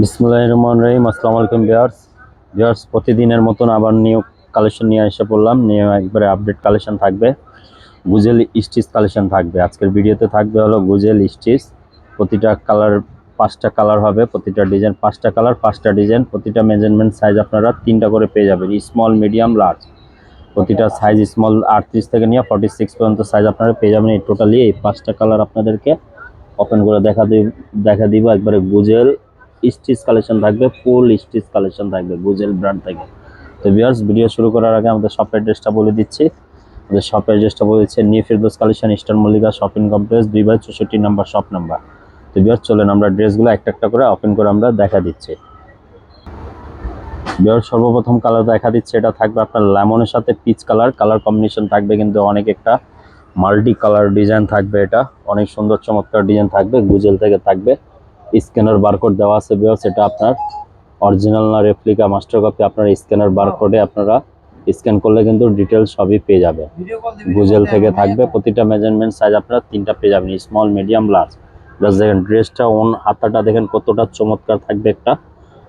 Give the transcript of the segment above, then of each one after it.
বিসমুল্লাহ রহমান রহিম আসসালামু আলাইকুম বিয়ার্স বিয়ার্স প্রতিদিনের মতন আবার নিউ কালেকশন নিয়ে এসে পড়লাম। নিয়ে একবারে আপডেট কালেকশন থাকবে। গুজেল স্টিচ কালেকশন থাকবে। আজকের ভিডিওতে থাকবে হলো গুজেল স্টিচ প্রতিটা কালার পাঁচটা কালার হবে প্রতিটা ডিজাইন পাঁচটা কালার পাঁচটা ডিজাইন প্রতিটা মেজারমেন্ট সাইজ আপনারা তিনটা করে পেয়ে যাবেন। স্মল মিডিয়াম লার্জ প্রতিটা সাইজ স্মল আটত্রিশ থেকে নিয়ে ফর্টি সিক্স পর্যন্ত সাইজ আপনারা পেয়ে যাবেন। এই টোটালি এই পাঁচটা কালার আপনাদেরকে ওপেন করে দেখা দিব দেখা দিব। একবারে গুজেল স্টিচ কালেকশন থাকবে, ফুল স্টিচ কালেকশন থাকবে গুজেল ব্র্যান্ড থেকে। তো ভিউয়ার্স ভিডিও শুরু করার আগে আমাদের শপ অ্যাড্রেসটা বলে দিচ্ছি। আমাদের শপ অ্যাড্রেসটা বলে দিচ্ছে new Firdous collection eastern Mallika shopping complex দুই বাই চৌষট্টি নাম্বার শপ নাম্বার তো ভিউয়ার্স চলেন আমরা ড্রেসগুলো একটা একটা করে ওপেন করে আমরা দেখা দিচ্ছি। ভিউয়ার্স সর্বপ্রথম কালার দেখা দিচ্ছে, এটা থাকবে আপনার লেমনের সাথে পিচ কালার কালার কম্বিনেশন থাকবে কিন্তু অনেক একটা মাল্টি কালার ডিজাইন থাকবে এটা। অনেক সুন্দর চমৎকার ডিজাইন থাকবে, গুজেল থেকে থাকবে। স্ক্যানার বারকোড দেওয়া আছে ভিউয়ার্স এটা আপনার অরিজিনাল না রেপ্লিকা মাস্টার কপি আপনার স্ক্যানার বারকোডে আপনারা স্ক্যান করলে কিন্তু ডিটেলস সবই পেয়ে যাবে গুজেল থেকে থাকবে প্রতিটা মেজারমেন্ট সাইজ আপনারা তিনটা পেয়ে যাবেন স্মল মিডিয়াম লার্জ জাস্ট দেখেন ড্রেসটা ওন হাতাটা দেখেন কতটা চমৎকার থাকবে একটা।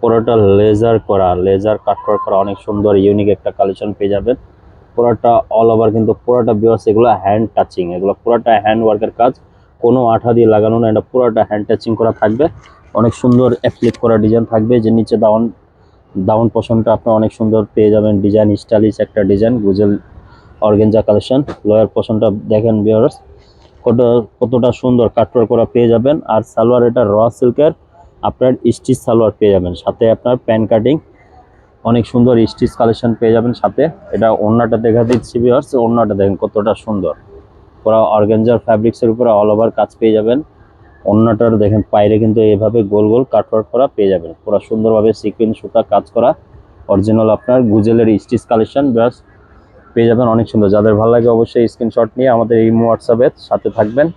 পুরোটা লেজার করা লেজার কাটওয়ার্ক করা অনেক সুন্দর ইউনিক একটা কালেকশন পেয়ে যাবেন। পুরোটা অল ওভার কিন্তু পুরোটা বিওয়াস এগুলো হ্যান্ড টাচিং এগুলো পুরোটা হ্যান্ড ওয়ার্কের কাজ। কোনো আঠা দিয়ে লাগানো না, এটা পুরোটা হ্যান্ড টাচিং করা থাকবে। অনেক সুন্দর অ্যাপ্লিক করা ডিজাইন থাকবে, যে নিচে ডাউন দাউন পোর্শনটা আপনার অনেক সুন্দর পেয়ে যাবেন। ডিজাইন স্টাইলিশ একটা design Guzel organza collection lower পোর্শনটা দেখেন বিয়ার্স কত, কতটা সুন্দর কাটওয়ার করা পেয়ে যাবেন। আর সালোয়ার, এটা র সিল্কের আপনার স্টিচ সালোয়ার পেয়ে যাবেন। সাথে আপনার প্যান কাটিং অনেক সুন্দর স্টিচ কালেকশন পেয়ে যাবেন সাথে। এটা ওড়নাটা দেখা দিচ্ছি বিয়ার্স ওড়নাটা দেখেন কতটা সুন্দর। পুরো অর্গেঞ্জার ফ্যাব্রিক্সের উপরে অল ওভার কাজ পেয়ে যাবেন। অন্যটার দেখেন পায়রে কিন্তু এভাবে গোল গোল কাটওয়ার্ক করা পেয়ে যাবেন। পুরো সুন্দরভাবে সিকুয়েন্স সুতা কাজ করা। অরিজিনাল আপনার গুজেলের স্টিচ কালেকশন ব্যাস, পেয়ে যাবেন অনেক সুন্দর। যাদের ভালো লাগে অবশ্যই স্ক্রিনশট নিয়ে আমাদের এই হোয়াটসঅ্যাপে সাথে থাকবেন,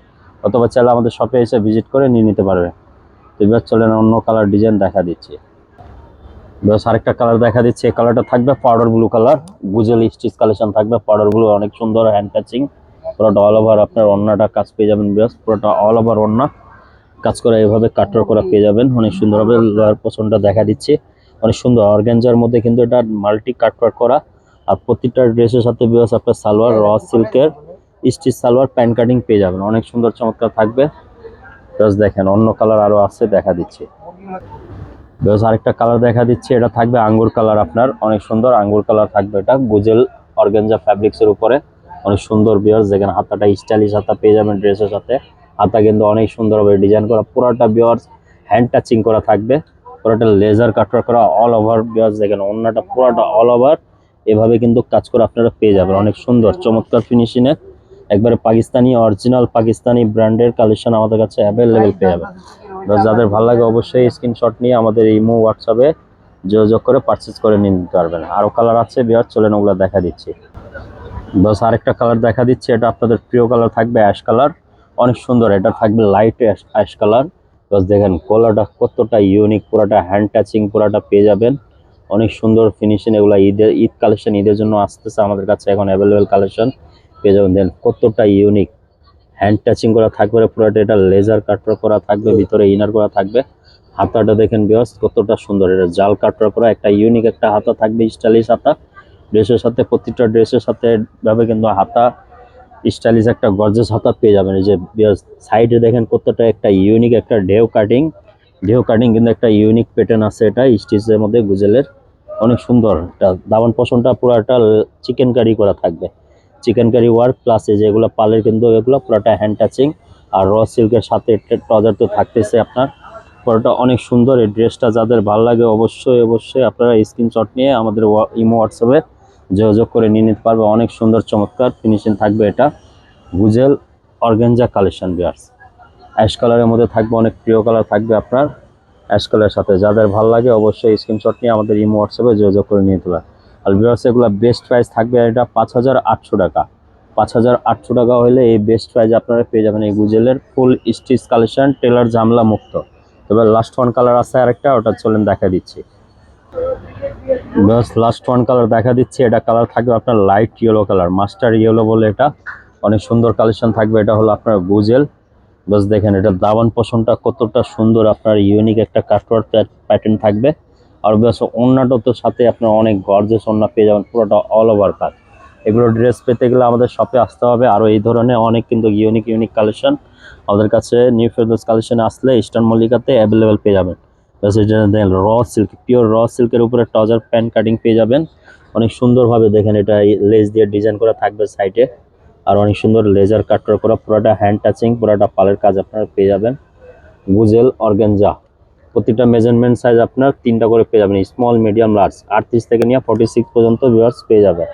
অথবা চাইলে আমাদের শপে এসে ভিজিট করে নিয়ে নিতে পারবেন তো এবার চলেন অন্য কালার ডিজাইন দেখা দিচ্ছি। ব্যাস, আরেকটা কালার দেখা দিচ্ছি। এই কালারটা থাকবে powder blue colour Guzel stitch collection থাকবে পাউডার ব্লু অনেক সুন্দর হ্যান্ড টাচিং পুরোটা অল ওভার আপনার অন্যটা কাজ পেয়ে যাবেন, ব্যাস। পুরোটা অল ওভার অন্য কাজ করা এভাবে কাটর করা পেয়ে যাবেন। অনেক সুন্দরভাবে লোয়ার পোষণটা দেখা দিচ্ছে। অনেক সুন্দর অর্গ্যাঞ্জার মধ্যে কিন্তু এটা মাল্টি কাটওয়ার্ক করা। আর প্রতিটা ড্রেসের সাথে বিকজ আপনার সালোয়ার র সিল্কের স্টিচ সালোয়ার প্যান্ট কাটিং পেয়ে যাবেন। অনেক সুন্দর চমৎকার থাকবে। জাস্ট দেখেন, অন্য কালার আরও আছে, দেখা দিচ্ছে। বেশ আরেকটা কালার দেখা দিচ্ছে, এটা থাকবে আঙ্গুর কালার আপনার। অনেক সুন্দর আঙ্গুর কালার থাকবে এটা, গুজেল অর্গেঞ্জা ফ্যাব্রিক্সের উপরে। অনেক সুন্দর বিয়ার্স যেখানে হাতাটা স্টাইলিশ হাতা পেয়ে যাবেন ড্রেসের সাথে। হাতা কিন্তু অনেক সুন্দরভাবে ডিজাইন করা, পুরোটা বিয়ার্স হ্যান্ড টাচিং করা থাকবে। পুরোটা লেজার কাটওয়ার করা অল ওভার বিয়ার্স দেখেন অন্যটা পুরোটা অল ওভার এভাবে কিন্তু কাজ করে আপনারা পেয়ে যাবেন, অনেক সুন্দর, চমৎকার ফিনিশিংয়ে একবারে পাকিস্তানি অরিজিনাল পাকিস্তানি ব্র্যান্ডের কালেকশন আমাদের কাছে অ্যাভেলেবেল পেয়ে যাবে যাদের ভালো লাগে অবশ্যই স্ক্রিনশট নিয়ে আমাদের ইমো হোয়াটসঅ্যাপে যোগাযোগ করে পারচেস করে নিতে পারবেন। আরও কালার আছে বিয়ার, চলেন ওগুলো দেখা দিচ্ছি। বাস আরেকটা কালার দেখা দিচ্ছে, এটা আপনাদের প্রিয় কালার থাকবে অ্যাশ কালার অনেক সুন্দর, এটা থাকবে লাইট অ্যাশ কালার বাস দেখেন কলারটা কতটা ইউনিক পুরাটা হ্যান্ড টাচিং পুরাটা পেয়ে যাবেন। অনেক সুন্দর ফিনিশিং এগুলো ঈদের ঈদ কালেকশন ঈদের জন্য আসতেছে আমাদের কাছে এখন অ্যাভেলেবেল কালেকশন পেয়ে যাবেন দেন কতটা ইউনিক হ্যান্ড টাচিং করা থাকবে, পুরোটা এটা লেজার কাটর করা থাকবে, ভিতরে ইনার করা থাকবে। হাতাটা দেখেন বিয়স কতটা সুন্দর, এটা জাল কাটর করা, একটা ইউনিক একটা হাতা থাকবে স্টাইলিশ হাতা। ড্রেসের সাথে, প্রতিটা ড্রেসের সাথে ভাবে কিন্তু হাতা, স্টাইলিশ একটা গর্জেস হাতা পেয়ে যাবেন। এই যে সাইডে দেখেন কতটা একটা ইউনিক একটা ঢেউ কাটিং ঢেউ কাটিং কিন্তু একটা ইউনিক প্যাটার্ন আছে এটা, স্টিচের মধ্যে, গুজেলের। অনেক সুন্দর। এটা দাবান পশনটা একটা চিকেন কারি করা থাকবে। চিকেন কারি ওয়ার্ক প্লাস এই যেগুলো পালের কিন্তু এগুলো পুরোটা হ্যান্ড টাচিং আর র সিল্কের সাথে ট্রজার তো থাকতেছে আপনার। পুরোটা অনেক সুন্দর। এই ড্রেসটা যাদের ভালো লাগে অবশ্যই অবশ্যই আপনারা স্ক্রিনশট নিয়ে আমাদের ইমো হোয়াটসঅ্যাপে যোগাযোগ করে নিয়ে নিতে পারবে। অনেক সুন্দর, চমৎকার ফিনিশিং থাকবে এটা। গুজেল অর্গেঞ্জা কালেকশন বিয়ার্স। অ্যাশ কালারের মধ্যে থাকবে, অনেক প্রিয় কালার থাকবে আপনার। অ্যাশ কালারের সাথে যাদের ভালো লাগে অবশ্যই স্ক্রিনশট নিয়ে আমাদের ইমো হোয়াটসঅ্যাপে যোগাযোগ করে নিয়ে নিতে পারবে আর বিয়ার্স এগুলো বেস্ট প্রাইস থাকবে এটা পাঁচ হাজার আটশো টাকা। পাঁচ হাজার আটশো টাকা হলে এই বেস্ট প্রাইস আপনারা পেয়ে যাবেন এই গুজেলের ফুল স্টিচ কালেকশন টেলার ঝামলা মুক্ত। তবে লাস্ট ওয়ান কালার আছে আরেকটা, ওটা চলেন দেখা দিচ্ছি। বাস লাস্ট ওয়ান কালার দেখা দিচ্ছি। এটা কালার থাকবে আপনার light yellow colour master yellow বলে এটা। অনেক সুন্দর কালেকশন থাকবে। এটা হলো আপনার গুজেল বাস দেখেন, এটা দাবান পোষণটা কতটা সুন্দর, আপনার ইউনিক একটা কাস্টমার প্যাটার্ন থাকবে। আর বাস ওড়নাটা তো সাথে আপনার অনেক গর্জেস ওড়না পেয়ে যাবেন, পুরোটা অল ওভার কাজ এগুলো ড্রেস পেতে গেলে আমাদের শপে আসতে হবে। আরও এই ধরনের অনেক কিন্তু ইউনিক ইউনিক কালেকশন আমাদের কাছে নিউ ফেরদোস কালেকশনে আসলে ইস্টার্ন মল্লিকাতে অ্যাভেলেবেল পেয়ে যাবেন। র সিল্ক পিওর র সিল্কের উপরে টজার প্যান্ট কাটিং পেয়ে যাবেন। অনেক সুন্দরভাবে দেখেন এটা লেস দিয়ে ডিজাইন করা থাকবে সাইডে আর অনেক সুন্দর লেজার কাটর করা পুরোটা হ্যান্ড টাচিং পুরোটা পালের কাজ আপনারা পেয়ে যাবেন। গুজেল অর্গেনজা প্রতিটা মেজারমেন্ট সাইজ আপনার তিনটা করে পেয়ে যাবেন। স্মল মিডিয়াম লার্জ আটত্রিশ থেকে নিয়ে ফর্টি সিক্স পর্যন্ত ভিউয়ার্স পেয়ে যাবে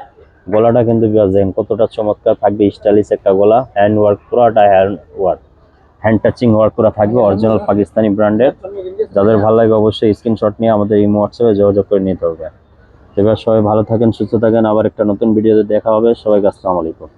গলাটা কিন্তু ভিউয়ার্স দেখেন কতটা চমৎকার থাকবে স্টাইলিশ একটা গলা হ্যান্ড ওয়ার্ক পুরোটা hand work hand touching work করা থাকবে অরিজিনাল পাকিস্তানি ব্র্যান্ডের যাদের ভালো লাগে অবশ্যই স্ক্রিনশট নিয়ে আমাদের এই হোয়াটসঅ্যাপে যোগাযোগ করে নিতে হবে। এবার সবাই ভালো থাকেন সুস্থ থাকেন। আবার একটা নতুন ভিডিওতে দেখা হবে। সবাইকে আসসালামু আলাইকুম।